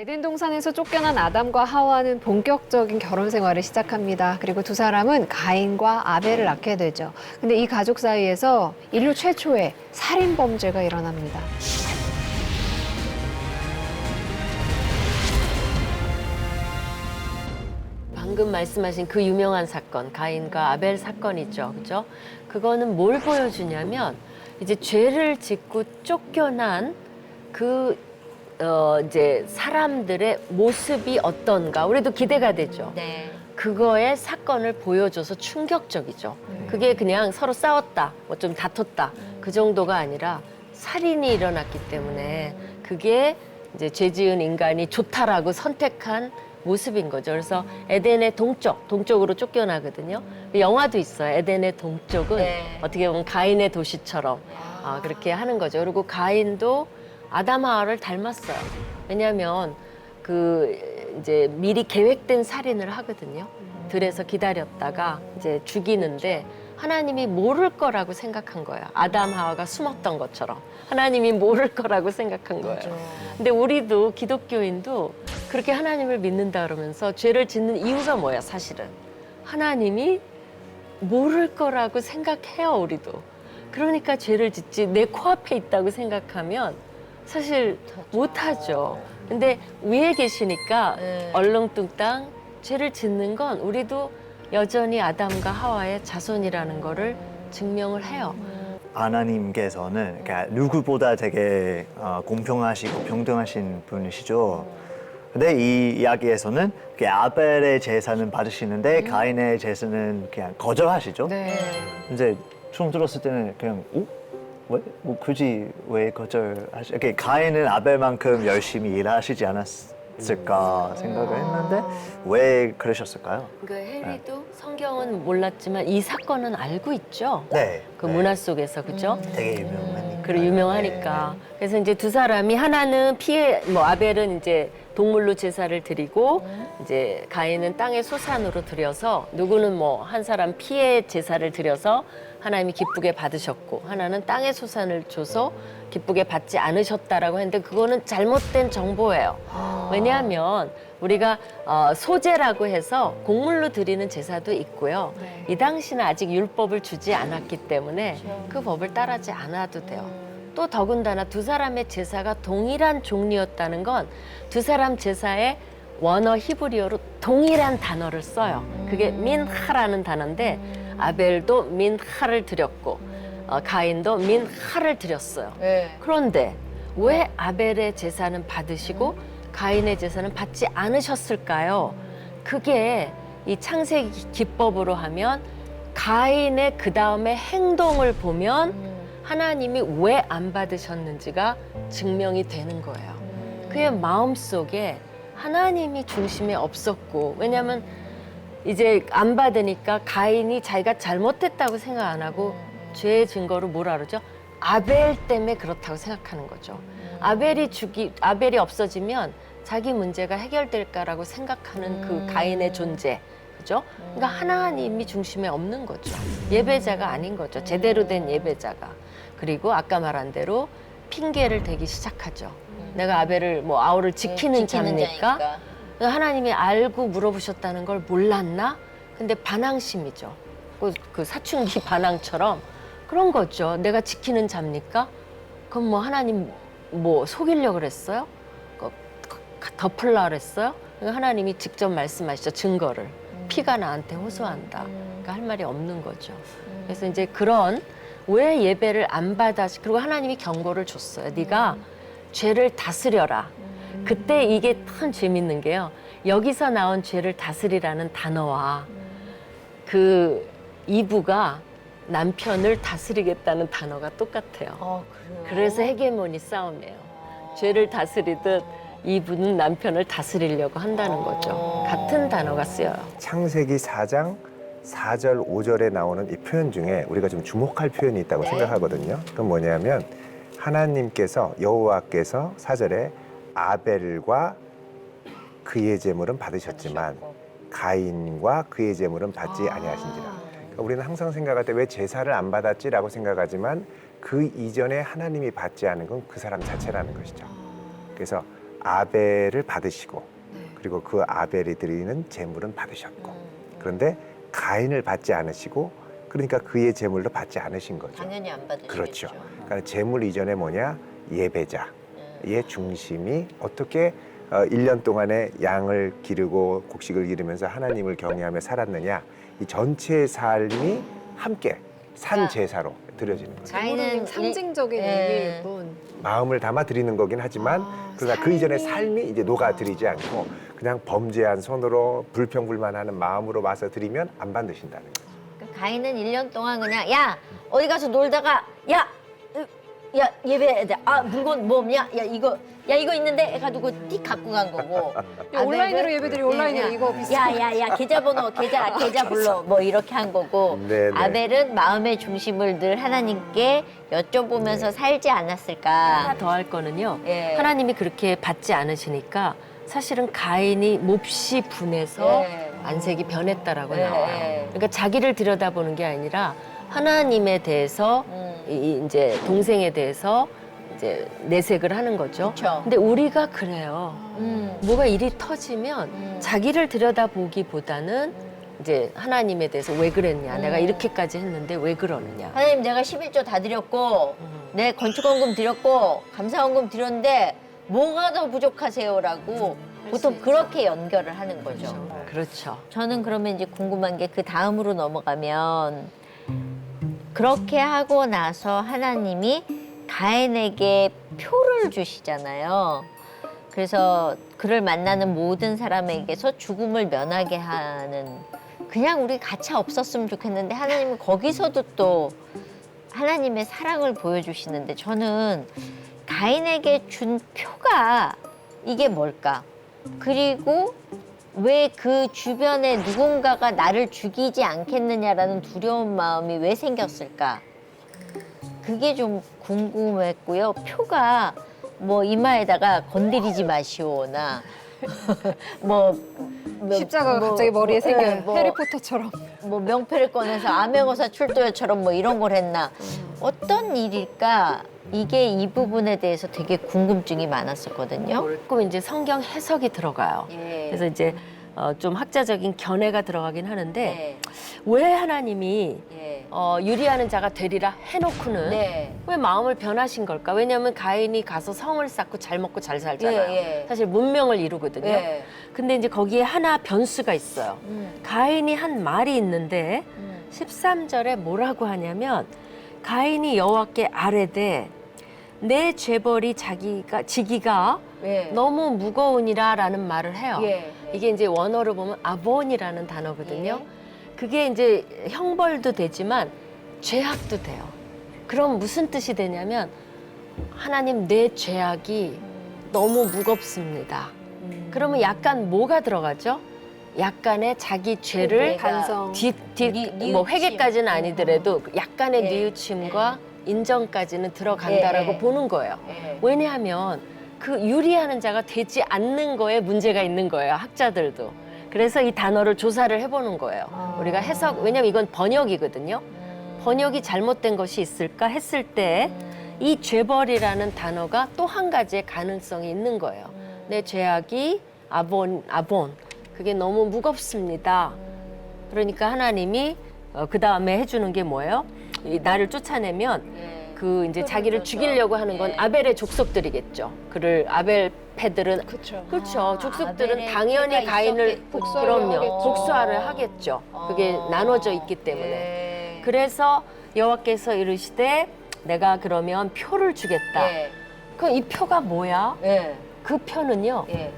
에덴 동산에서 쫓겨난 아담과 하와는 본격적인 결혼 생활을 시작합니다. 그리고 두 사람은 가인과 아벨을 낳게 되죠. 근데 이 가족 사이에서 인류 최초의 살인 범죄가 일어납니다. 방금 말씀하신 그 유명한 사건, 가인과 아벨 사건이죠. 그죠? 그거는 뭘 보여주냐면, 이제 죄를 짓고 쫓겨난 그, 어, 이제 사람들의 모습이 어떤가. 우리도 기대가 되죠. 네. 그거의 사건을 보여줘서 충격적이죠. 그게 그냥 서로 싸웠다, 뭐 좀 다퉜다. 그 정도가 아니라 살인이 일어났기 때문에 그게 이제 죄 지은 인간이 좋다라고 선택한 모습인 거죠. 그래서 에덴의 동쪽, 동쪽으로 쫓겨나거든요. 영화도 있어요. 에덴의 동쪽은 네. 어떻게 보면 가인의 도시처럼 아, 그렇게 하는 거죠. 그리고 가인도 아담 하와를 닮았어요. 왜냐하면 그 이제 미리 계획된 살인을 하거든요. 들에서 기다렸다가 이제 죽이는데 하나님이 모를 거라고 생각한 거예요. 아담 하와가 숨었던 것처럼 하나님이 모를 거라고 생각한 거예요. 근데 우리도 기독교인도 그렇게 하나님을 믿는다 그러면서 죄를 짓는 이유가 뭐야, 사실은? 하나님이 모를 거라고 생각해요, 우리도. 그러니까 죄를 짓지 내 코앞에 있다고 생각하면 사실 못하죠. 근데 위에 계시니까 네. 얼렁뚱땅 죄를 짓는 건 우리도 여전히 아담과 하와의 자손이라는 거를 증명을 해요. 하나님께서는 그러니까 누구보다 되게 어, 공평하시고 평등하신 분이시죠. 근데 이 이야기에서는 그 아벨의 제사는 받으시는데 가인의 제사는 그냥 거절하시죠. 네. 이제 처음 들었을 때는 그냥 오? 왜? 뭐 굳이 왜 거절하시? 이렇게 가인은 아벨만큼 열심히 일하시지 않았을까 생각을 했는데 왜 그러셨을까요? 그 해리도 성경은 몰랐지만 이 사건은 알고 있죠. 네. 그 네. 문화 속에서 그죠? 되게 유명하니까. 그리고 유명하니까. 그래서 이제 두 사람이 하나는 피해 뭐 아벨은 이제 동물로 제사를 드리고 이제 가인은 땅의 소산으로 드려서 누구는 뭐 한 사람 피해 제사를 드려서 하나님이 기쁘게 받으셨고 하나는 땅의 소산을 줘서 기쁘게 받지 않으셨다라고 했는데 그거는 잘못된 정보예요. 왜냐하면 우리가 어, 소제라고 해서 곡물로 드리는 제사도 있고요. 네. 이 당시는 아직 율법을 주지 않았기 때문에 그 법을 따르지 않아도 돼요. 또 더군다나 두 사람의 제사가 동일한 종류였다는 건 두 사람 제사에 원어 히브리어로 동일한 단어를 써요. 그게 민하라는 단어인데 아벨도 민하를 드렸고 어, 가인도 민하를 드렸어요. 네. 그런데 왜 아벨의 제사는 받으시고 가인의 제사는 받지 않으셨을까요? 그게 이 창세기 기법으로 하면 가인의 그 다음에 행동을 보면 하나님이 왜 안 받으셨는지가 증명이 되는 거예요. 그의 마음 속에 하나님이 중심에 없었고 왜냐하면 이제 안 받으니까 가인이 자기가 잘못했다고 생각 안 하고 죄의 증거로 뭐라 그러죠? 아벨 때문에 그렇다고 생각하는 거죠. 아벨이 죽이 아벨이 없어지면 자기 문제가 해결될까라고 생각하는 그 가인의 존재. 그죠? 그러니까 하나님이 중심에 없는 거죠. 예배자가 아닌 거죠. 제대로 된 예배자가. 그리고 아까 말한 대로 핑계를 대기 시작하죠. 내가 아벨을 뭐 아우를 지키는 자입니까? 하나님이 알고 물어보셨다는 걸 몰랐나? 근데 반항심이죠. 그, 그 사춘기 반항처럼 그런 거죠. 내가 지키는 자입니까? 그럼 뭐 하나님 뭐 속이려고 그랬어요? 그, 그, 덮으려고 그랬어요? 하나님이 직접 말씀하시죠. 증거를. 피가 나한테 호소한다. 그러니까 할 말이 없는 거죠. 그래서 이제 그런 왜 예배를 안 받아 그리고 하나님이 경고를 줬어요. 네가 죄를 다스려라. 그때 이게 참 재밌는 게요. 여기서 나온 죄를 다스리라는 단어와 그 이부가 남편을 다스리겠다는 단어가 똑같아요. 어, 그래요? 그래서 헤게모니 싸움이에요. 죄를 다스리듯 이분은 남편을 다스리려고 한다는 거죠. 같은 단어가 쓰여요. 창세기 4장 4절, 5절에 나오는 이 표현 중에 우리가 좀 주목할 표현이 있다고 생각하거든요. 그건 뭐냐면 하나님께서 여호와께서 4절에 아벨과 그의 제물은 받으셨지만 가인과 그의 제물은 받지 아니하신지라. 그러니까 우리는 항상 생각할 때 왜 제사를 안 받았지라고 생각하지만 그 이전에 하나님이 받지 않은 건 그 사람 자체라는 것이죠. 그래서 아벨을 받으시고 그리고 그 아벨이 드리는 제물은 받으셨고 그런데 가인을 받지 않으시고 그러니까 그의 제물도 받지 않으신 거죠. 당연히 안 받으시겠죠. 그렇죠. 그러니까 제물 이전에 뭐냐 예배자 의 음. 중심이 어떻게 어, 1년 동안에 양을 기르고 곡식을 기르면서 하나님을 경외하며 살았느냐 이 전체의 삶이 함께 산 자. 제사로 드려지는 거죠. 가인은 상징적인 일- 예. 의미일 뿐. 마음을 담아 드리는 거긴 하지만 아, 그러나 그 이전에 삶이- 삶이 이제 녹아 드리지 않고 그냥 범죄한 손으로 불평불만하는 마음으로 와서 드리면 안 받으신다는 거죠. 그러니까 가인은 1년 동안 그냥 야 어디 가서 놀다가 야, 으, 야 예배 아 물건 뭐 없냐 야 이거 야 이거 있는데 해가지고 띡 갖고 간 거고 야, 온라인으로 예배드리 온라인으로 이거 비슷한 야야야 계좌번호 계좌 계좌 불러 뭐 이렇게 한 거고 네, 네. 아벨은 마음의 중심을 늘 하나님께 여쭤보면서 살지 않았을까 하나 더 할 거는요. 예. 하나님이 그렇게 받지 않으시니까 사실은 가인이 몹시 분해서 예. 안색이 변했다라고 예, 나와요. 예. 그러니까 자기를 들여다보는 게 아니라 하나님에 대해서 음. 이- 이 이제 동생에 대해서 이제 내색을 하는 거죠. 그쵸. 근데 우리가 그래요. 음. 뭐가 일이 터지면 음. 자기를 들여다보기보다는 이제 하나님에 대해서 왜 그랬냐, 음. 내가 이렇게까지 했는데 왜 그러느냐. 하나님 내가 11조 다 드렸고 음. 내 건축원금 드렸고 감사원금 드렸는데 뭐가 더 부족하세요라고 보통 그렇게 연결을 하는 거죠. 그렇죠. 저는 그러면 이제 궁금한 게 그 다음으로 넘어가면 그렇게 하고 나서 하나님이 가인에게 표를 주시잖아요. 그래서 그를 만나는 모든 사람에게서 죽음을 면하게 하는 그냥 우리 가차 없었으면 좋겠는데 하나님은 거기서도 또 하나님의 사랑을 보여주시는데 저는 가인에게 준 표가 이게 뭘까? 그리고 왜 그 주변에 누군가가 나를 죽이지 않겠느냐라는 두려운 마음이 왜 생겼을까? 그게 좀 궁금했고요. 표가 뭐 이마에다가 건드리지 마시오나 뭐, 뭐 십자가가 뭐, 갑자기 머리에 뭐, 생겨요. 예, 뭐, 해리포터처럼. 뭐 명패를 꺼내서 암행어사 출도요처럼 뭐 이런 걸 했나 어떤 일일까 이게 이 부분에 대해서 되게 궁금증이 많았었거든요. 조금 이제 성경 해석이 들어가요. 예. 그래서 이제 어, 좀 학자적인 견해가 들어가긴 하는데 네. 왜 하나님이 예. 어, 유리하는 자가 되리라 해놓고는 네. 왜 마음을 변하신 걸까? 왜냐하면 가인이 가서 성을 쌓고 잘 먹고 잘 살잖아요. 예, 예. 사실 문명을 이루거든요. 예. 근데 이제 거기에 하나 변수가 있어요. 음, 가인이 한 말이 있는데 음. 13절에 뭐라고 하냐면 가인이 여호와께 아뢰되 내 죄벌이 자기가 지기가 예. 너무 무거우니라라는 말을 해요. 예. 이게 이제 원어로 보면 아본이라는 단어거든요. 예. 그게 이제 형벌도 되지만 죄악도 돼요. 그럼 무슨 뜻이 되냐면 하나님 내 죄악이 너무 무겁습니다. 그러면 약간 뭐가 들어가죠? 약간의 자기 죄를 내가 반성. 뒤, 뒤, 니- 뭐 뉘우침. 회개까지는 아니더라도 약간의 예. 뉘우침과 인정까지는 들어간다라고 예. 보는 거예요. 예. 왜냐하면 그 유리하는 자가 되지 않는 거에 문제가 있는 거예요. 학자들도. 그래서 이 단어를 조사를 해보는 거예요. 아. 우리가 해석, 왜냐면 이건 번역이거든요. 음. 번역이 잘못된 것이 있을까 했을 때 이 죄벌이라는 단어가 또 한 가지의 가능성이 있는 거예요. 음. 내 죄악이 아본, 아본. 그게 너무 무겁습니다. 그러니까 하나님이 그 다음에 해주는 게 뭐예요? 이 나를 쫓아내면 예. 그 이제 그렇죠. 자기를 죽이려고 하는 건 예. 아벨의 족속들이겠죠. 그를 아벨 패들은 그렇죠. 그렇죠. 아, 족속들은 아벨의 당연히 패가 가인을. 복수하려 그럼요. 하겠죠. 복수하를 하겠죠. 그게 어. 나눠져 있기 때문에. 예. 그래서 여호와께서 이르시되 내가 그러면 표를 주겠다. 예. 그럼 이 표가 뭐야? 예. 그 표는요. 예.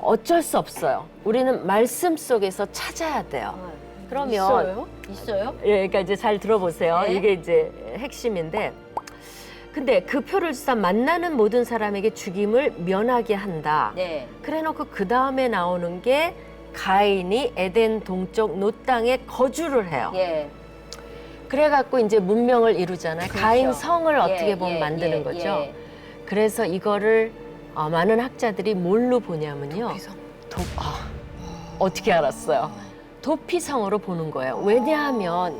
어쩔 수 없어요. 우리는 말씀 속에서 찾아야 돼요. 그러면 있어요? 있어요? 예, 그러니까 이제 잘 들어보세요. 네. 이게 이제 핵심인데. 근데 그 표를 주사 만나는 모든 사람에게 죽임을 면하게 한다. 네. 그래놓고 그 다음에 나오는 게 가인이 에덴 동쪽 노 땅에 거주를 해요. 예. 그래갖고 이제 문명을 이루잖아요. 가인 성을 어떻게 예, 보면 예, 만드는 예, 거죠. 예. 그래서 이거를 어, 많은 학자들이 뭘로 보냐면요. 도, 아, 어떻게 알았어요? 도피성으로 보는 거예요. 왜냐하면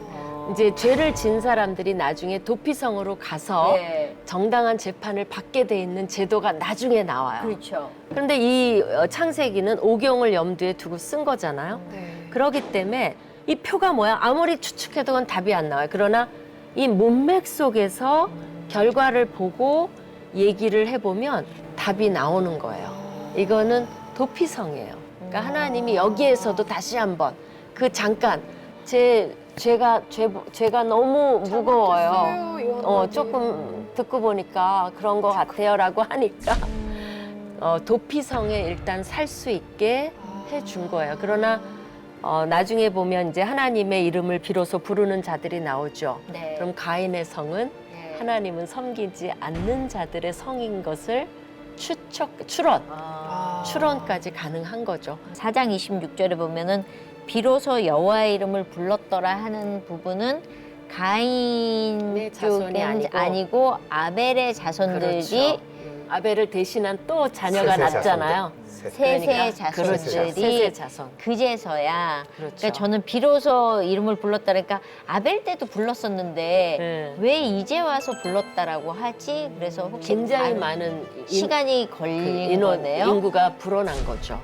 이제 죄를 진 사람들이 나중에 도피성으로 가서 네. 정당한 재판을 받게 돼 있는 제도가 나중에 나와요. 그렇죠. 그런데 이 어, 창세기는 오경을 염두에 두고 쓴 거잖아요. 네. 그렇기 때문에 이 표가 뭐야? 아무리 추측해도 그건 답이 안 나와요. 그러나 이 문맥 속에서 결과를 보고 얘기를 해보면 답이 나오는 거예요. 이거는 도피성이에요. 그러니까 하나님이 여기에서도 다시 한번 그 잠깐 제 죄가 죄, 죄가 너무 무거워요. 어 조금 듣고 보니까 그런 것 같아요라고 하니까 어, 도피성에 일단 살 수 있게 해준 거예요. 그러나 어, 나중에 보면 이제 하나님의 이름을 비로소 부르는 자들이 나오죠. 네. 그럼 가인의 성은 네. 하나님은 섬기지 않는 자들의 성인 것을 추척 추론 아. 추론까지 가능한 거죠. 4장 26절에 보면은 비로소 여호와의 이름을 불렀더라 하는 부분은 가인 네, 자손이 쪽은 아니고. 아니고 아벨의 자손들이 그렇죠. 음, 아벨을 대신한 또 자녀가 셋의 낳잖아요. 셋. 셋의 그러니까 그렇죠. 자손들이 자손. 그제서야 그렇죠. 그러니까 저는 비로소 이름을 불렀다 그러니까 아벨 때도 불렀었는데 네. 왜 이제 와서 불렀다라고 하지? 그래서 혹시 굉장히 안- 많은 인- 시간이 그 걸린 인원 거네요. 인구가 불어난 거죠.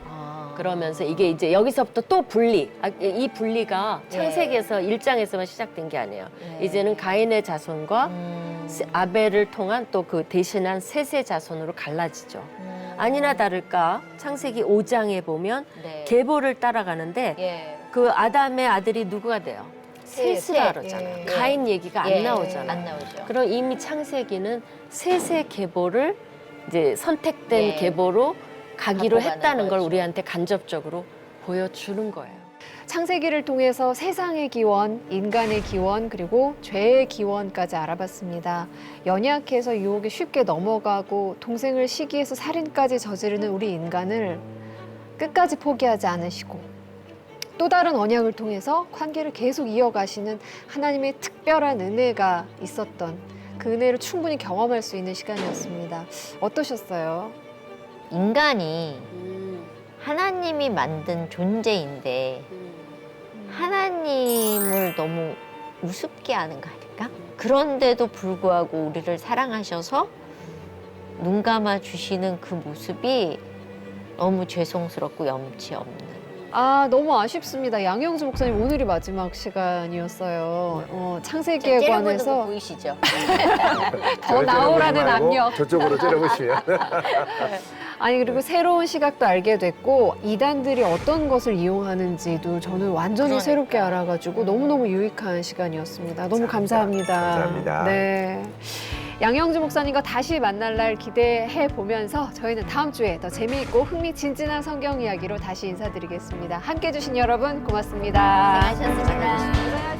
아. 그러면서 이게 이제 여기서부터 또 분리. 아, 이 분리가 네. 창세기에서 일장에서만 시작된 게 아니에요. 네. 이제는 가인의 자손과 음. 세- 아벨을 통한 또 그 대신한 셋의 자손으로 갈라지죠. 음. 아니나 다를까 창세기 5장에 보면 네. 계보를 따라가는데 예. 그 아담의 아들이 누구가 돼요? 셋, 셋이라 셋. 그러잖아요. 예. 가인 얘기가 예. 안 나오잖아요. 안 나오죠. 그럼 이미 창세기는 셋의 계보를 이제 선택된 예. 계보로 가기로 했다는 걸. 우리한테 간접적으로 보여주는 거예요. 창세기를 통해서 세상의 기원, 인간의 기원, 그리고 죄의 기원까지 알아봤습니다. 연약해서 유혹에 쉽게 넘어가고 동생을 시기해서 살인까지 저지르는 우리 인간을 끝까지 포기하지 않으시고 또 다른 언약을 통해서 관계를 계속 이어가시는 하나님의 특별한 은혜가 있었던 그 은혜를 충분히 경험할 수 있는 시간이었습니다. 어떠셨어요? 인간이 하나님이 만든 존재인데 하나님을 너무 우습게 하는 거 아닐까? 그런데도 불구하고 우리를 사랑하셔서 눈 감아 주시는 그 모습이 너무 죄송스럽고 염치 없는. 아 너무 아쉽습니다. 양영주 목사님 오늘이 마지막 시간이었어요. 어, 창세기에 째려보는 거 관해서 보이시죠? 더 나오라는 압력. 저쪽으로 째려보시면 아니 그리고 새로운 시각도 알게 됐고 이단들이 어떤 것을 이용하는지도 저는 완전히 그러니까. 새롭게 알아가지고 너무 너무 유익한 시간이었습니다. 너무 감사합니다. 감사합니다. 네. 양영주 목사님과 다시 만날 날 기대해 보면서 저희는 다음 주에 더 재미있고 흥미진진한 성경 이야기로 다시 인사드리겠습니다. 함께 해주신 여러분 고맙습니다. 고생하셨습니다.